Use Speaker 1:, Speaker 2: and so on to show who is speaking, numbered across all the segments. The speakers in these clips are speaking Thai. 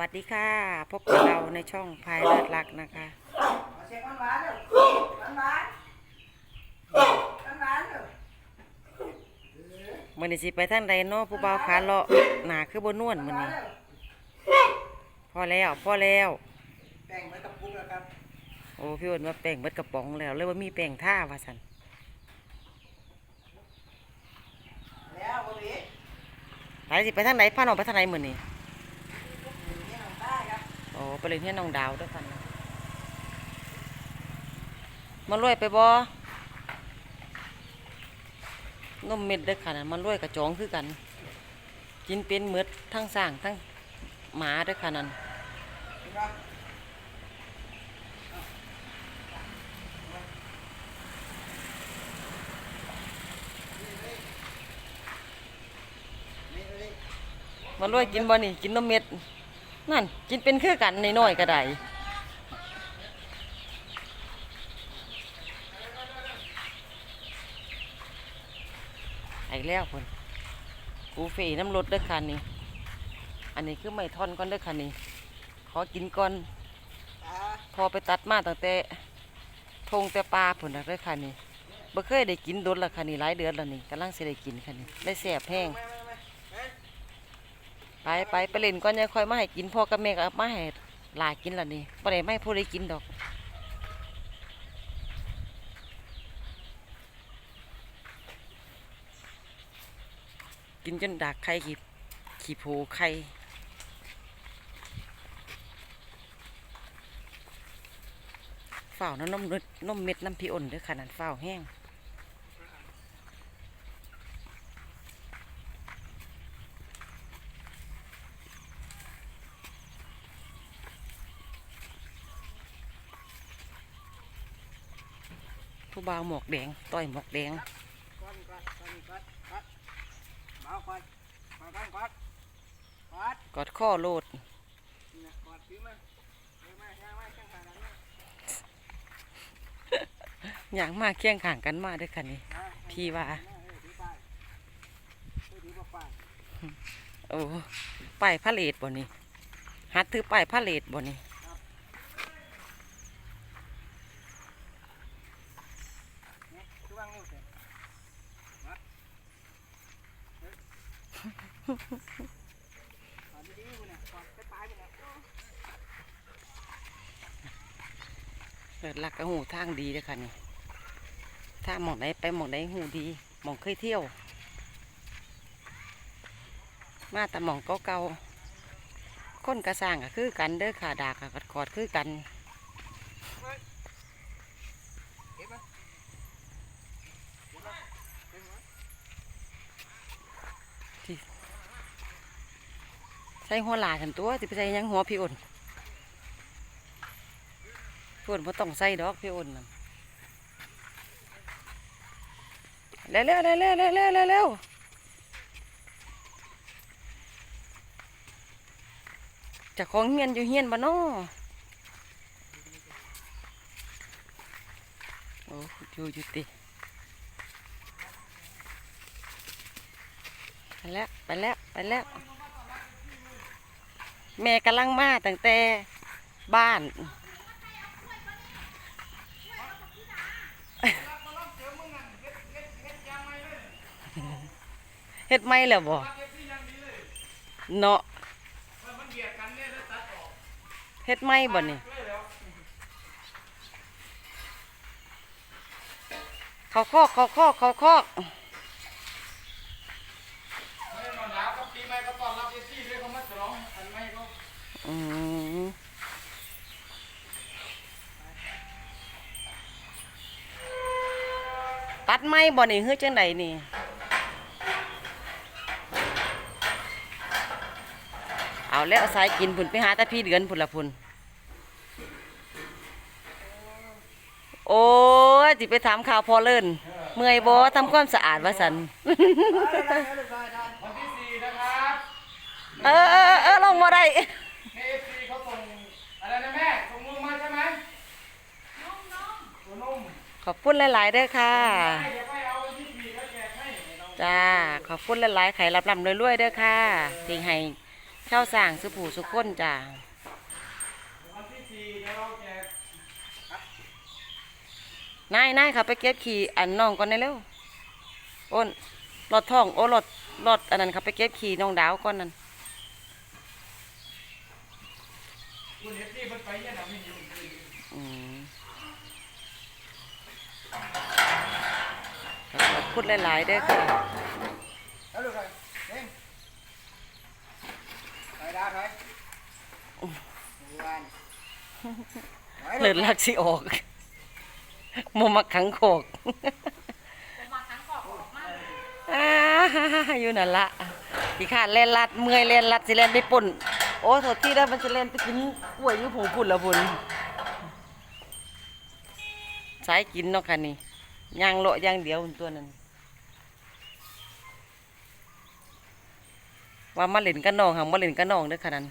Speaker 1: วัสดีค่ะ พบกับเราในช่องพายเลิศรักนะคะ
Speaker 2: เช็คมันหวานเด้อมันหวานมันหวานเด้อ
Speaker 1: มื่อนี้สิไปทางใดเนาะผู้บ่าวขาเลาะหนาคือบนนวลมื่อนี้พอแล้วพอแล้ว
Speaker 2: แป้งไว้กับปุ๊กแล้วครับ
Speaker 1: โอ้พี่อ้นว่าแป้งเบิดกระป๋องแล้วเลยว่ามีแป้งท่าว่าสัน
Speaker 2: แล้วบ่ดี
Speaker 1: ไปสิไปทางไหนพาน้องไปทางไหนมื่อนี้
Speaker 2: นี่น้องตาครับ
Speaker 1: โอ้ ไปเลยที่น้องดาวด้วยกันมันรวยไปบ่นมเม็ดด้อค่ะนั่นมันรวยกระจองคือกัน กินเป็นหมืดทั้งสร้างทั้งหมาด้อค่ะนั่น
Speaker 2: เห็นป่น
Speaker 1: มันรวยกินบ่นี่กินนมเม็ด นั่นกินเป็นคือกันในน้อยก็ได้ไอ้แล้วคนกูเฟน้ำรถเด้อค่ะนี่อันนี้คือไม่ท่อนก่อนเด้อค่ะนี่ขอกินก่อน พอไปตัดมาตั้งแต่ทงแต่ปลาผุนน่ะเด้อค่ะนี่บ่เคยได้กินโดนละค่ะนี่หลายเดือนแล้วนี่กำลังสิได้กินค่ะนี่ได้แซ่บแห้ง ไปไปไปเล่นก่อนยังค่อยมาให้กินพ่อกับแม่ก็มาให้หลายกินละนี่บ่ได้ไม่ผู้ใดกินดอกกินจนดักไข่ขีขี้โพไข่ฝ้าวน้ำนมนมเม็ดน้ำพี่อ่อนด้วยขนาดฝ้าวแห้ง ผู้บ่าวหมวกแดง ต้อยหมวกแดง
Speaker 2: กอ
Speaker 1: ดข้อโลด
Speaker 2: อยากมา
Speaker 1: กเคียงข่างกันมาด้วยคัน
Speaker 2: นี่
Speaker 1: พี่ว่า โอ้ป้ายพระเลดบ่นี่ฮัดถือป้ายพระเลดบ่นี่
Speaker 2: เนี่ยก่อนไปปลายกูเนี่ย
Speaker 1: เปิดลักกระหูทางดีเด้อค่ะนี่ ถ้าหมองไหนไปหมองไหนหูดีหมองเคยเที่ยว มาแต่หมองเก่าๆคนกระสร้างก็คือกันเด้อค่ะดากกับกอดคือกัน ใส่หัวหลาฉันตัวสิไปใส่ยังหัวพี่อ่นพี่อ่นบ่ต้องใส่ดอกพี่อ่นนั่นเร็วเร็วเร็วเร็วเร็วเร็วจะของเฮียนอยู่เฮียนบ้าน้อโอ้อยู่อยู่ติไปแล้วไปแล้วไปแล้ว แม่กำลังมาตั้งแต่บ้านเฮ็ดไม่แล้วบ่เนาะเฮ็ดไม่บ่นี่เขาคอกเขาคอกเขาคอก
Speaker 3: ไม่นอนหนาวครับปีใหม่ก็ต้อนรับเอซี่ด้วยเขามาฉลองอันใหม่เขา
Speaker 1: อืมตัดไม้บ่นี่เฮ้ยจังไดนี่เอาแล้วสายกินพุ่นไปหาแต่พี่เดือนพุ่นละพุ่นโอ้ยจิไปถามข่าวพอเลิ่นเมื่อยบ่ทำความสะอาดว่าสัน เออเออเออเออลงมาได้
Speaker 3: ในเอซีเขาส่งอะไรนะแม่ส่งมือมาใช่ไหมนุ่มนุ่มนุ่ม
Speaker 1: ขอบคุณหลายๆเด้อค่ะ
Speaker 3: จ้า
Speaker 1: ขอบคุณหลายๆไข่รับลำรวยๆเด้อค่ะที่ให้เช่าสร้างสุผูสุก้นจ้า
Speaker 3: วันที่สี่เดี๋ยวเราแจก
Speaker 1: นายนายค่ะไปเก็บขี่อันน้องก่อนได้เร็วโอนรถท่อง โอ้รถรถอันนั้นค่ะไปเก็บขี่น้องดาวก่อนนั่น
Speaker 3: คุณเอฟซีเพิ่นไปยนะไม่อยู่
Speaker 1: อืม ขอบคุณหลายๆเด้อค่ะ
Speaker 2: แล้วลูกเลยเร่งถอยดาวถอยวันถอย
Speaker 1: เลิศลักสิออกมมักขังโขกอ่าอยู่นั่นละขี้ขาดเล่นลัดเมื่อยเล่นลัดสิเล่นไปปุ่น โอ้โทษที่ได้มันจะเล่นไปกินกล้วยอยู่ผงพุ่นละบุญสายกินเนาะค่ะนี่ ย่างโละย่างเดียวตัวนั้นว่ามาเล่นกันน้องหังมาเล่นกันน้องเด้อค่ะนั้น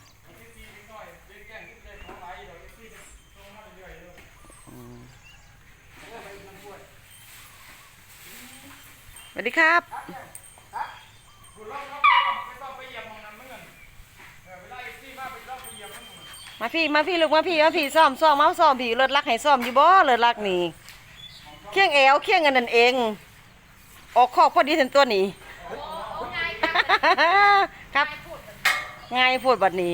Speaker 1: สวัสดีครับ
Speaker 3: มาเอฟซีมาไปรอบไปเหยียบมันหมด
Speaker 1: มาพี่มาพี่ลูกมาพี่มาพี่ซ่อมซ่อมมาซ่อมพี่เลิศรักให้ซ่อมอยู่บ่เลิศรักนี่ เคียงแอวเคียงอันนั้นเอง ออกคอกพอดีถึงตัวนี้ ครับง่ายพูดบัดนี้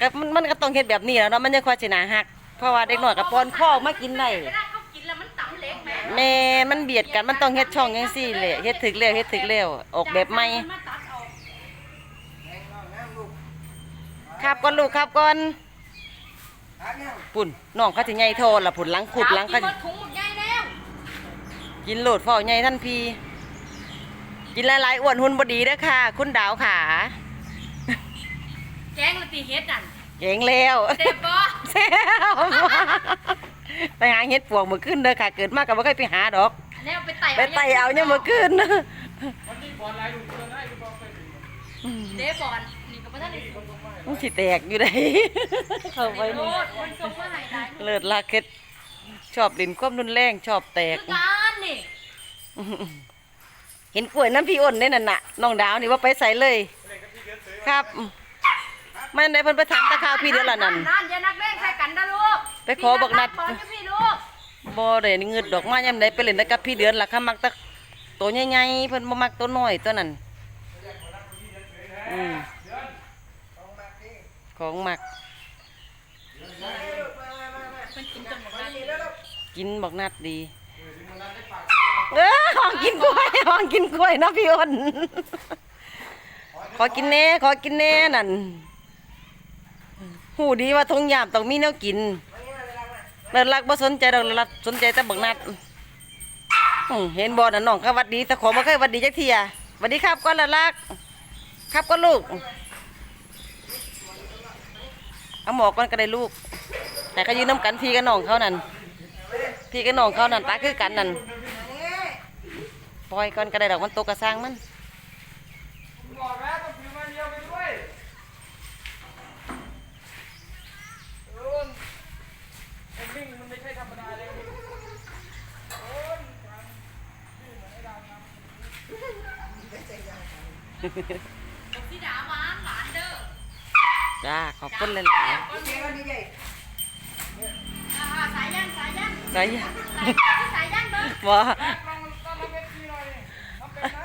Speaker 1: ก็มันมันก็ต้องเฮ็ดแบบนี้แหล้วเนาะมันจะค่อยสิหนาหัก เพราะว่าเด็กน้อยกับปอนข้อกมากินได้
Speaker 4: เวลาเขากินแล้วมันต่ำเล็กไหม
Speaker 1: แม่มันเบียดกันมันต้องเฮ็ดช่องจังซี่แหละเฮ็ดถึกแล้วเฮ็ดถึกแล้วออกแบบใหม่
Speaker 4: มาตัดออก
Speaker 2: แรงน้องน้ำลูก
Speaker 1: ครับก่อนลูกครับก่อน
Speaker 2: ขาเนี่ย
Speaker 1: ปุ่นน้องเขาสิใหญ่โทล่ะปุ่นหลังขุดหลัง
Speaker 4: กิ
Speaker 1: เขา
Speaker 4: นหมดถุงหมดใหญ่แล้ว
Speaker 1: กินโหลดเฝ้าใหญ่ท่านพี่กินหลายๆอ้วนหุ่นบ่ดีเด้อค่ะ คุณดาวขา
Speaker 4: แกงละตีเฮ็ดนั่น
Speaker 1: เก่งแล้ว
Speaker 4: เจ็บบ่
Speaker 1: แซ่บไปหาเฮ็ดปวกมื้อคืนเด้อค่ะ เกิดมาก็บ่เคยไปหาดอก
Speaker 4: แนวไปไต่
Speaker 1: ไปไต่เอาเนี่ยามมื้อคืน
Speaker 3: วันนี้บอลลายลูกเพื่อนได้ก็บอกไปถึง
Speaker 4: เดบอลนี่ก็บ่ทันได้ส่ง
Speaker 1: มันสิแตกอยู่ได้เข้าไป
Speaker 4: โล
Speaker 1: นี่
Speaker 4: ดคนส่งมาให้ได้
Speaker 1: เลิศลากเฮ็ดชอบดินความรุนแรงชอบแตก
Speaker 4: คือการ นี่
Speaker 1: เห็นกล้วยน้ำพี่อ้นได้นั่นน่ะน้องดาวนี่ว่าไปใส่เลย ครับมันได้เพิ่นไปถามตะข่าวพี่เดือนละนั่น
Speaker 4: นั่นอย่านักเล่นใส่กันนะลูก
Speaker 1: ไปขอบอกนัด
Speaker 4: บอลกับพี่ลูก
Speaker 1: บ่ได้เงินดอกไม้ยามใดไปเล่นแต่กับพี่เดือนล่ะค่ะมักแตะตัวใหญ่ๆเพิ่นบ่มักตัวน้อยตัวนั้นอืม
Speaker 2: ต้องมาที่
Speaker 1: ของมัก
Speaker 2: มาลูกมามามามา
Speaker 4: มันกินจนหมด
Speaker 2: มา
Speaker 4: แล้ว
Speaker 2: นี่แล้วลูก
Speaker 1: กินบักนัดดี เออของกินกล้วยของกินกล้วยนะพี่อ้นขอกินแน่ขอกินแน่นั่นหูดีว่าทงหยามต้องมีแนวกิน
Speaker 2: เลิ
Speaker 1: ศรักบ่สนใจดอกเลิศรักสนใจแต่บักนัดเห็นบ่น่ะน้องก็วัดดีแต่ขอบ่เคยวัดดีจักเทียวัดดีครับก่อนเลิศรัก ครับก็ลูกเอาหมอกก่อนก็ได้ลูก แต่ก็ยืนน้ำกันพี่กับน้องเขานั่น พี่กับน้องเขานั่นตาคือกันนั่นปล่อยก่อนก็ได้ดอกมันตกกระซังมัน
Speaker 3: บอกแล้วต้องถือมาเดียวไปด้วยโอ้ยไอ้มิ่งมันไม่ใช่ธรรมดาเลยโอ้ยนี่เหมือนไอ้ดาวนะ
Speaker 4: สีดาหวานหวานเด้อ
Speaker 1: จ้าขอบคุณหลย
Speaker 2: นนี้ใหญ่
Speaker 4: อ่าสา ยยันสายยัน
Speaker 1: ๆสาย
Speaker 4: สายยันสายยันเด้อ
Speaker 1: บ่
Speaker 3: ลองต้องมาเม็ดทีหน่อยทำเป็นไหม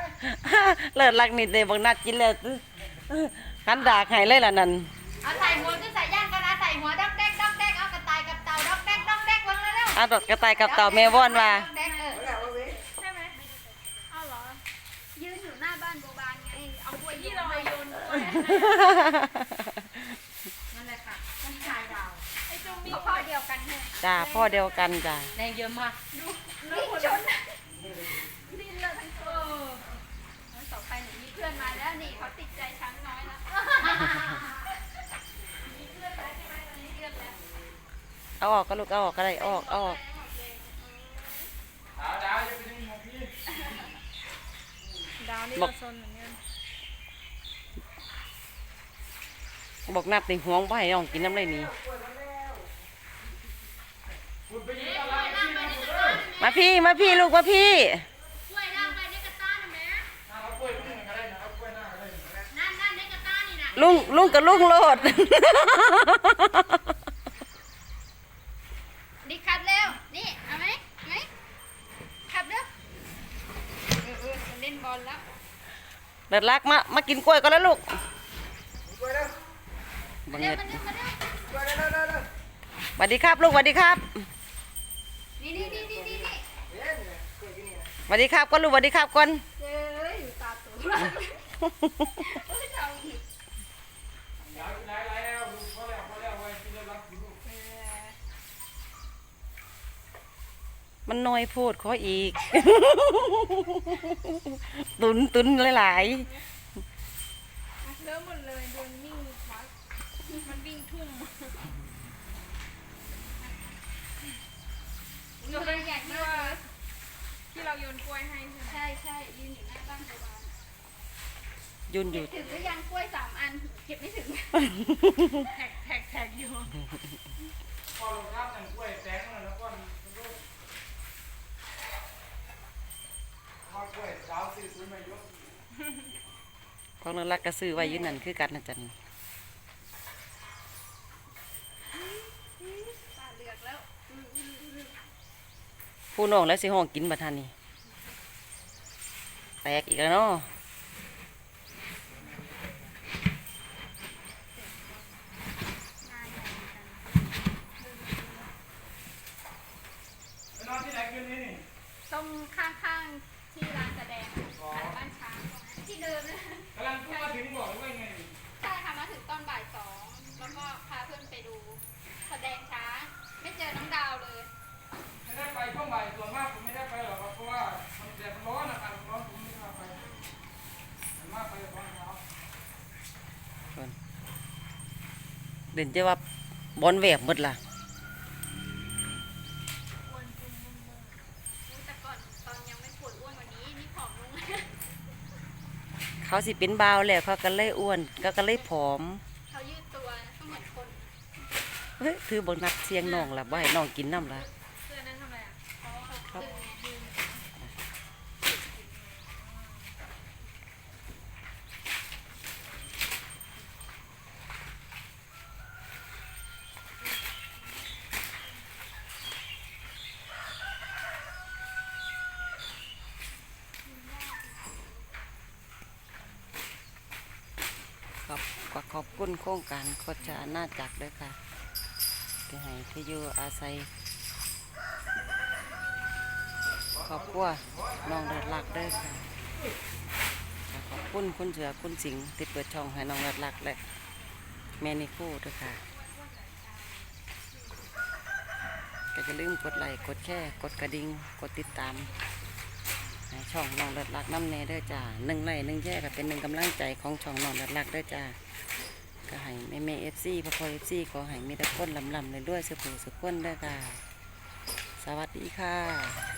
Speaker 1: เลิศรักนิดเดียวบักนัดกินแล้วหันดากให้เลยล่ะนั่น
Speaker 4: เอาใส่หัวก็ใส่ย่างกันนะใส่หัวดอกแดกดอกแดกเอากระต่ายกับเต่าดอกแดกดอกแดกวางเร็ว
Speaker 1: เอาดอกกระต่ายกับเต่าแม่ว่อนว่า
Speaker 4: ดอกแดกเออ
Speaker 2: เอาละเอาไว้
Speaker 5: ใช่ไหมเอาเหรอยืนอยู่หน้าบ้านโบบานไงเอากล้วยที่เราโยนกล้วย
Speaker 4: นั่นแหละค่ะต้องชายดาว
Speaker 5: ไอ้จงมีพ่อเดียว กันใช่ไหม
Speaker 1: จ้าพ่อเดียวกันจ้า
Speaker 4: แรงเยอะมาก
Speaker 5: ดิ้นชนดิ้นเลยทั้งตัวแล้วต่อไปหนูมีเพื่อนมาแล้วนี่เขาติดใจช้างน้อยแล้วมีเพื่อนแล้วใช่ไหมตอนนี้เพื่อนแล้ว
Speaker 1: เอาออกก็ลูกเอาออกก็ได้เอาออกเอาออก
Speaker 3: ดาวดาวจะไปดึงหัวพี่
Speaker 5: ดาวนี่
Speaker 1: บอก
Speaker 5: ก็ซนเหมือนกัน
Speaker 1: บอกนัดในห่วงบ่ให้น้องกินน้ำเลยนี่
Speaker 3: คุณไปยืนอะไรที่นั่นเลย
Speaker 1: มาพี่มาพี่ลูกมาพี่
Speaker 4: กล้วยล่างไปในกระต้าน่ะแม่
Speaker 3: เอากล้วยลูกหนึ่งก็ได้นะเอากล้วยหน้าก็ได้นะ
Speaker 4: นั่นนั่นในกระต้านี่น่ะ
Speaker 1: ลุงลุงกับลุงโลด
Speaker 5: ดิขับเร็ว นี่ เอาไหมไหมขับเร็วเออเออจะเล่นบอลแล้ว
Speaker 1: เลิศรักมามากินกล้วยก็แล้วลูก
Speaker 2: กล้วยเร็ว
Speaker 1: บัง
Speaker 5: เร็
Speaker 1: เงิ
Speaker 5: ว
Speaker 1: ด
Speaker 5: มาเร็วมาเร็ว
Speaker 2: กล้วยเร็วเร็วเร็วเร็ว
Speaker 1: สวัสดีครับลูกสวัสดีครับ สวัสดีครับก่อนลูกสวัสดีครับก่อน
Speaker 5: เอ้ยอยู่ตาตัวเอ้ยจะเอาอีก
Speaker 3: ย้ายย้ายแล้วดูพอแล้วพอแล้วไว้ที่จะรับอยู่ลูก
Speaker 5: เออ
Speaker 1: มันน้อยโพูดขออีก ตุนตุนหลาย
Speaker 5: อะเริ่มหมดเลยโดนวิ่งวัดมันวิ่งทุ่มโยนใหญ่มากเลย
Speaker 4: ที่เราโย นกล้วยให้ใช่ไหม
Speaker 5: ใช่ใช่ยืนอยู่หน้าบ้านโบราณ
Speaker 1: ๆยุ่นอ
Speaker 5: เก็
Speaker 1: ยู่
Speaker 5: บถึงหรือยังกล้วยสามอันเก็บไม่ถึง
Speaker 4: แท็กแท็กแท็กอยู่
Speaker 3: พอลงน้ำแต่งกล้วยแตงแล้วแล้วก็ลูกพอกล้วยสาวซื้อซื้อมาเยอะ
Speaker 1: ของนรักก็ซื้อไว้อยืนนั่นคือกันนะจัน
Speaker 5: ตาเหลือกแล้ว
Speaker 1: ผู้น้องแล้วสิห้องกินบัดทันนี่แตกอีกแล้วเนาะ
Speaker 3: ไปนอนที่ไหนคืนนี้นี่
Speaker 5: ตรงข้างๆที่ร้านแสดงขายบ้านช้างตรงนั้นที่เดิมนะ
Speaker 3: กำลังพูดมาถึงบอกเลยว่าไงนี่
Speaker 5: ใช่ค่ะมาถึงตอนบ่ายสองแล้วก็พาเพื่อนไปดู แสดงช้างไม่เจอน้องดาวเลย
Speaker 3: ไม่ได้ไปช่วงบ่ายส่วนมากผมไม่ได้ไปหรอกครับเพราะว่ามันแดดมันร้อนอากาศมันร้อนผมไม่กล้าไปส่วนมากไปตอนเช้า
Speaker 1: เด่นจะว่าบอลแหวบหมดล่ะ
Speaker 5: อ้วนจุงมุมมุมรู้แต่ก่อนตอนยังไม่ปวดอ้วนกว่านี้นี่ผอมลง
Speaker 1: เขาสิเป็นบาวแล้วเขาก็เลยอ้วนก็ก็เลยผอม
Speaker 5: เขายืดตัวก็เหมือนคน
Speaker 1: เฮ้ยถือบังนักเสียงน้องล่ะบ่ให้น้องกินน้ำล่ะ
Speaker 4: เสื้อนั้นทำไมอะ
Speaker 5: เพราะว่าดึงไงดึง
Speaker 1: ขอบขอขอบคุณโครงการโคชาหน่าจักด้วยค่ะ ที่ให้ที่อยู่อาศัยขอบคุณน้องเลิศรักด้วยค่ะขอบคุณคุณเสือคุณสิงห์ที่เปิดช่องให้น้องเลิศรักและแม่นิคู่ด้วยค่ะก็จะลืมกดไลค์กดแชร์กดกระดิ่งกดติดตาม ช่องนองเลิศรักน้ำเนเด้อจ้าหนึ่งไล่หนึ่งแย่ก็เป็นหนึ่งกำลังใจของช่องนองเลิศรักเด้อจ้าก็ให้แม่แม่เอฟซีพ่อพ่อเอฟซีขอให้มีแต่คนลำลำเลยด้วยๆสุขสุขคนเด้อจ้าสวัสดีค่ะ